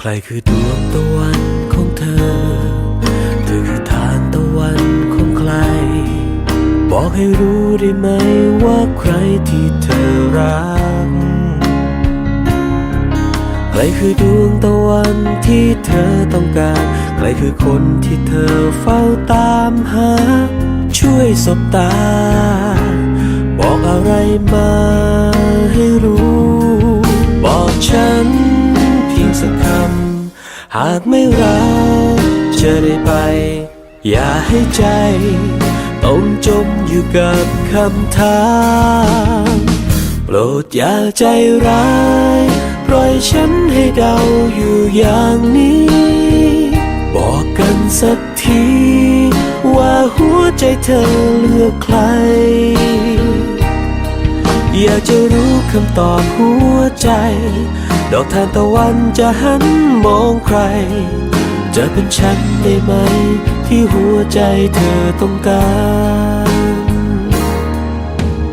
ใครคือดวงตะวันของเธอ เธอคือทานตะวันของใคร บอกให้รู้ได้ไหมว่าใครที่เธอรัก ใครคือดวงตะวันที่เธอต้องการ ใครคือคนที่เธอเฝ้าตามหา ช่วยสบตา บอกอะไรมาให้รู้ บอกฉัน สักคำ หากไม่รักจะได้ไป อย่าให้ใจ ต้องจมอยู่กับคำถามโปรดอย่าใจร้าย ปล่อยฉันให้เดาอยู่อย่างนี้ บอกกันสักที ว่าหัวใจเธอเลือกใคร อยากจะรู้คำตอบหัวใจ ดอกทานตะวันจะหันมองใคร จะเป็นฉันได้ไหม ที่หัวใจเธอต้องการ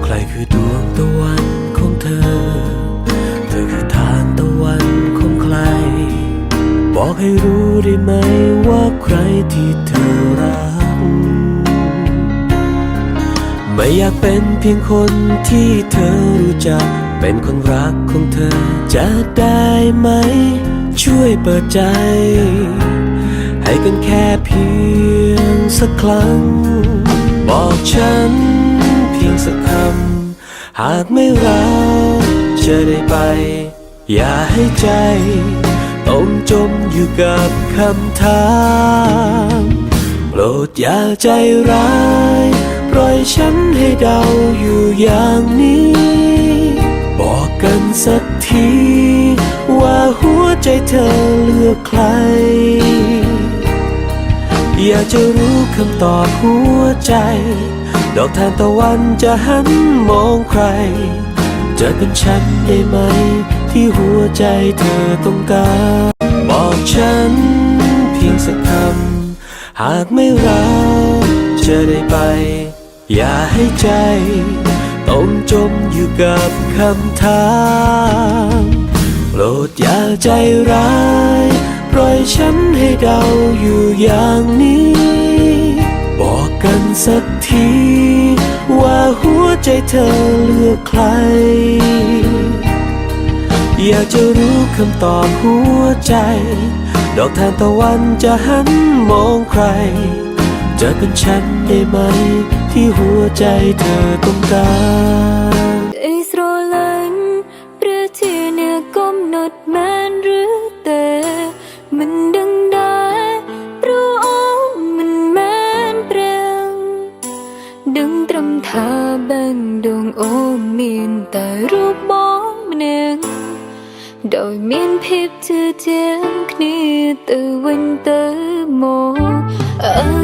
ใครคือดวงตะวันของเธอ เธอคือทานตะวันของใคร บอกให้รู้ได้ไหมว่าใครที่เธอรัก ไม่อยากเป็นเพียงคนที่เธอรู้จัก เป็นคนรักของเธอจะได้ไหม ช่วยเปิดใจ ให้กันแค่เพียงสักครั้ง บอกฉันเพียงสักคำ หากไม่รักจะได้ไป อย่าให้ใจต้องจมอยู่กับคำถามโปรดอย่าใจร้าย ปล่อยฉันให้เดาอยู่อย่างนี้ บอกกันสักที ว่าหัวใจเธอเลือกใคร อยากจะรู้คำตอบหัวใจ ดอกทานตะวันจะหันมองใคร จะเป็นฉันได้ไหม ที่หัวใจเธอต้องการ บอกฉันเพียงสักคำหากไม่รักจะได้ไป อย่าให้ใจ ต้องจมอยู่กับคำถามโปรดอย่าใจร้าย ปล่อยฉันให้เดาอยู่อย่างนี้ บอกกันสักที ว่าหัวใจเธอเลือกใคร อยากจะรู้คำตอบหัวใจ ดอกทานตะวันจะหันมองใคร จะเป็นฉันได้ไหม ที่หัวใจเธอต้องการ ได้ស្រឡាញ់ព្រះជាអ្នកកំណត់មែនឬទេមិនដឹងដែរព្រោះអូនមិនមែនព្រះដឹងត្រឹមថាបែងដងអូនមានតែរូបបងម្នាក់ដោយមានភាពជឿជាក់គ្នាទៅវិញទៅមកអនុស្